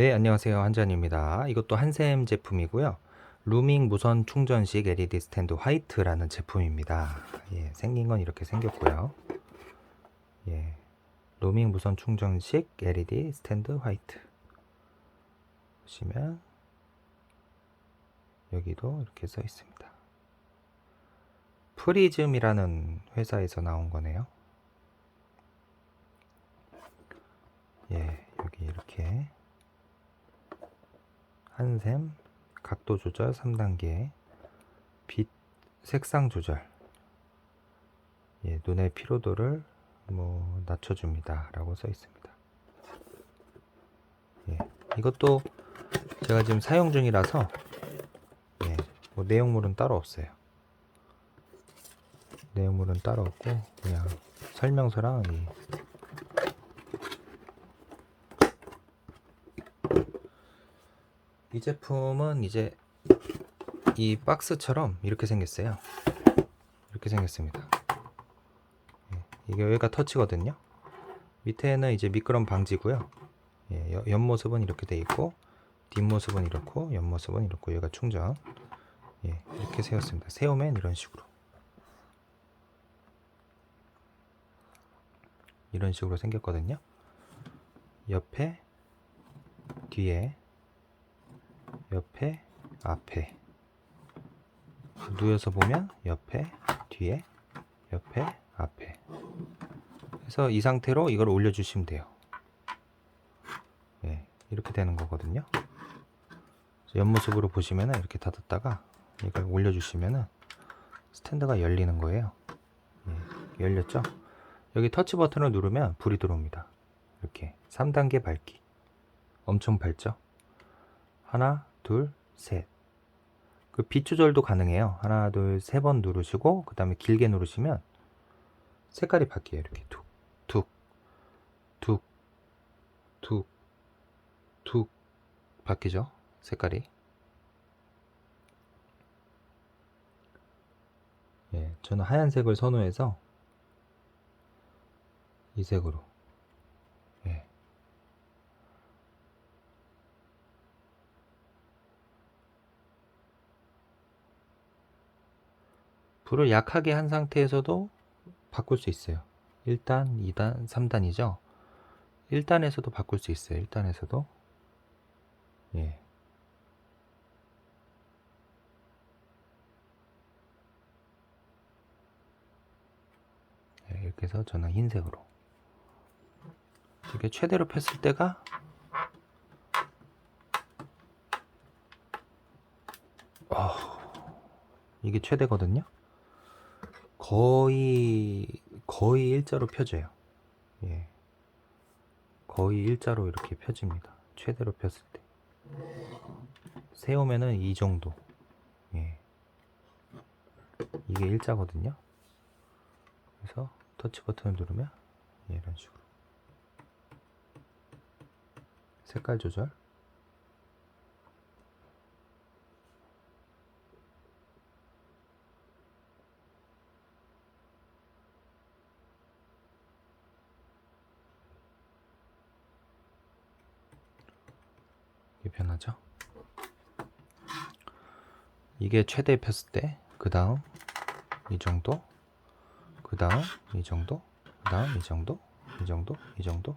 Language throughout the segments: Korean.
네, 안녕하세요. 한전입니다. 이것도 한샘 제품이고요. 루밍 무선 충전식 LED 스탠드 화이트라는 제품입니다. 예, 생긴 건 이렇게 생겼고요. 예, 루밍 무선 충전식 LED 스탠드 화이트. 보시면 여기도 이렇게 써 있습니다. 프리즘이라는 회사에서 나온 거네요. 예, 여기 이렇게 한샘 각도 조절 3단계 빛 색상 조절. 예, 눈의 피로도를 뭐 낮춰줍니다. 라고 써 있습니다. 예, 이것도 제가 지금 사용 중이라서 예, 뭐 내용물은 따로 없어요. 내용물은 따로 없고 그냥 설명서랑 이 이 제품은 이제 이 박스처럼 이렇게 생겼어요. 이렇게 생겼습니다. 예, 이게 여기가 터치거든요. 밑에는 이제 미끄럼 방지고요. 예, 여- 옆모습은 이렇게 돼 있고 뒷모습은 이렇고 옆모습은 이렇고 여기가 충전. 예, 이렇게 세웠습니다. 세우면 이런 식으로. 이런 식으로 생겼거든요. 옆에 뒤에 옆에 앞에. 누워서 보면 옆에 뒤에 옆에 앞에. 그래서 이 상태로 이걸 올려주시면 돼요. 예, 이렇게 되는 거거든요. 옆모습으로 보시면은 이렇게 닫았다가 이걸 올려주시면은 스탠드가 열리는 거예요. 예, 열렸죠? 여기 터치 버튼을 누르면 불이 들어옵니다. 이렇게 3단계 밝기. 엄청 밝죠 하나, 둘, 셋. 그 빛 조절도 가능해요. 하나, 둘, 세 번 누르시고 그 다음에 길게 누르시면 색깔이 바뀌어요. 이렇게 툭, 툭, 툭, 툭, 툭 바뀌죠. 색깔이. 예, 저는 하얀색을 선호해서 이 색으로 불을 약하게 한 상태에서도 바꿀 수 있어요. 1단, 2단, 3단이죠. 1단에서도 바꿀 수 있어요. 1단에서도. 예. 예, 이렇게 해서 저는 흰색으로. 이게 최대로 폈을 때가 어, 이게 최대거든요. 거의 거의 일자로 펴져요. 예. 거의 일자로 이렇게 펴집니다. 최대로 폈을 때. 세우면은 이 정도. 예. 이게 일자거든요. 그래서 터치 버튼을 누르면 예, 이런 식으로. 색깔 조절. 변하죠. 이게 최대 폈을 때, 그 다음 이 정도, 그 다음 이 정도, 그 다음 이 정도, 이 정도, 이 정도.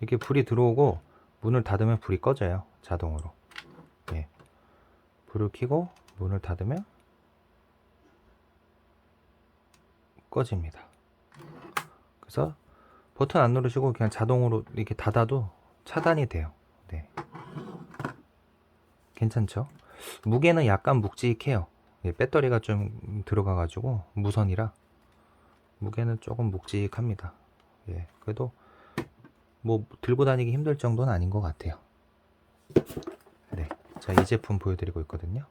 이렇게 불이 들어오고 문을 닫으면 불이 꺼져요. 자동으로. 예. 불을 켜고 문을 닫으면 꺼집니다. 그래서 버튼 안 누르시고 그냥 자동으로 이렇게 닫아도 차단이 돼요. 네. 괜찮죠? 무게는 약간 묵직해요. 예, 배터리가 좀 들어가가지고 무선이라 무게는 조금 묵직합니다. 예, 그래도 뭐 들고 다니기 힘들 정도는 아닌 것 같아요. 네, 자 이 제품 보여드리고 있거든요.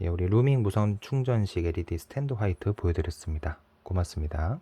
예, 우리 루밍 무선 충전식 LED 스탠드 화이트 보여드렸습니다. 고맙습니다.